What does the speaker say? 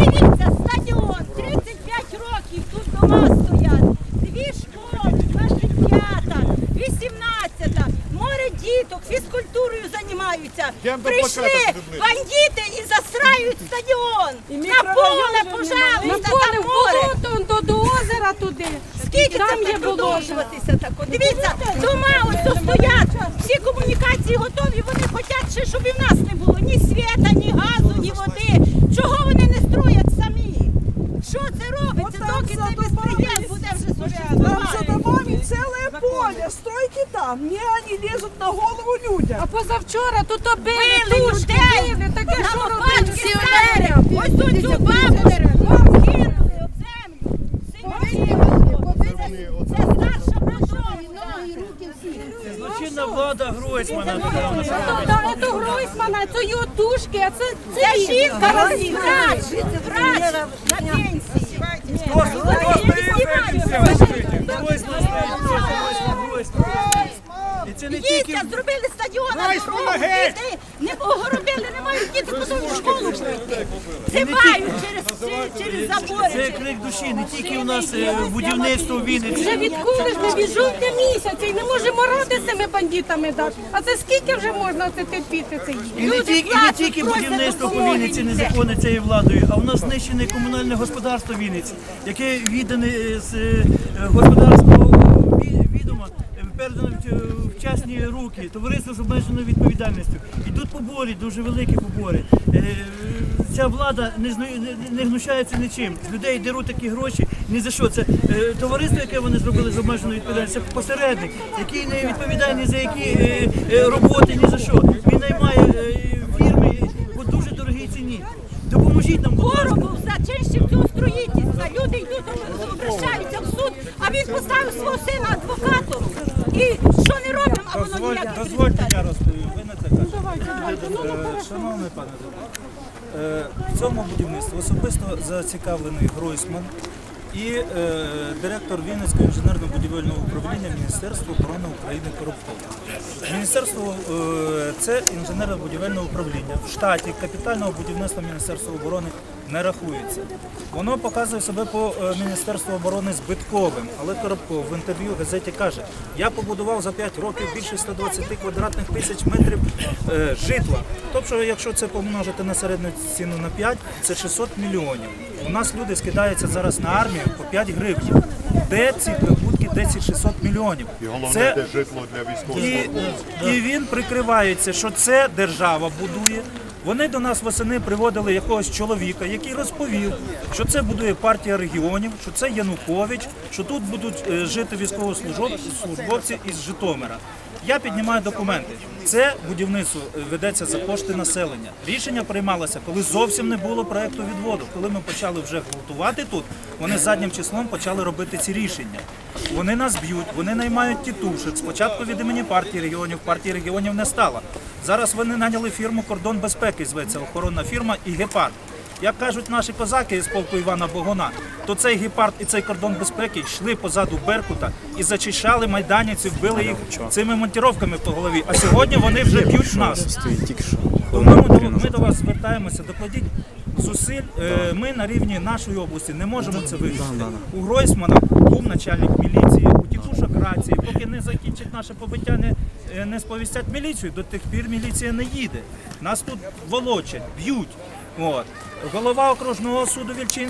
Дивіться, стадіон, 35 років, тут дома стоять, дві школи, 25, 18, море діток, фізкультурою займаються. Йдемо до Прийшли плаката бандити і засрають стадіон. На поле, пожалуйста, На там поле море. в болото, до, до озера туди. Скільки там це є продовжуватися тако? Дивіться, дома ось тут стоять, всі комунікації готові, вони хочуть ще, щоб і в нас не було ні світа, ні газу, ні води. Чого вони не строять самі? Що це доки цей безпреділ буде вже Там за домами целое поле, стойте там, не они лезут на голову людям. А позавчора тут обили, тушки били, таке що лопатки Ось тут цю бабу кинули об землю. Це старша продовжена. Злочинна влада Гройсмана. Ну, це Гройсмана, це його тушки, а це Це жінка, врач, врач на пенсії. І не зробили стадіон, а Гройсмана дорогу геть! діти не огородили, не мають діти потім в школу прийти. Зимають через, через забори. це крик душі, не тільки у нас е, будівництво в Вінниці. Вже відколи ж не від жовтня місяця і не можемо ради з цими бандитами дати. А це скільки вже можна це терпіти це І не тільки, і не тільки будівництво по Вінниці незаконне цією владою, а у нас знищене комунальне господарство Вінниці, яке віддане е, з е, господарського відома е, передано в- частні руки, товариство з обмеженою відповідальністю. Ідуть побори, дуже великі побори. Е, Ця влада не, не- гнущається нічим. З людей деруть такі гроші. Ні за що. Це е, товариство, яке вони зробили з обмеженою відповідальністю, це посередник, який не відповідає ні за які е, роботи, ні за що. Він наймає фірми по дуже дорогій ціні. Допоможіть нам, будь ласка. Коробов зачищив цього строїтельства. Люди йдуть, а він поставив свого сина адвокатом. І що не робимо, а воно ніяк не Дозвольте, я розповім. Ви на це кажете. Е, Шановний пане е, в цьому будівництві особисто зацікавлений Гройсман і е, директор Вінницького інженерно-будівельного управління Міністерства оборони України Коробков. Міністерство е, це інженерно-будівельне управління. В штаті капітального будівництва Міністерства оборони не рахується. Воно показує себе по е, Міністерству оборони збитковим, але Коробков в інтерв'ю газеті каже: я побудував за 5 років більше 120 квадратних тисяч метрів е, житла. Тобто, якщо це помножити на середню ціну на 5, це 600 мільйонів. У нас люди скидаються зараз на армію по 5 гривень. Де ці прибутки, де ці 600 мільйонів? І головне, Це де житло для і, військових. і він прикривається, що це держава будує. Вони до нас восени приводили якогось чоловіка, який розповів, що це будує партія регіонів, що це Янукович, що тут будуть е, жити військовослужбовці із Житомира. Я піднімаю документи. Це будівництво е, ведеться за кошти населення. Рішення приймалося, коли зовсім не було проекту відводу. Коли ми почали вже гвалтувати тут, вони заднім числом почали робити ці рішення. Вони нас б'ють, вони наймають тітушек. Спочатку від імені партії регіонів, партії регіонів не стало. Зараз вони наняли фірму Кордон безпеки, зветься охоронна фірма і гепард. Як кажуть наші козаки з полку Івана Богона, то цей гепард і цей кордон безпеки йшли позаду Беркута і зачищали майданівців, били їх цими монтіровками по голові. А сьогодні вони вже б'ють нас. Тому ми до, ми до вас звертаємося, докладіть зусиль. Е, Ми на рівні нашої області не можемо це вирішити. У Гройсмана був начальник міліції, у тітушок рації. Поки не закінчать наше побиття, не, е, не сповістять міліцію, до тих пір міліція не їде. Нас тут волочать, б'ють. От. Голова окружного суду Вільчинський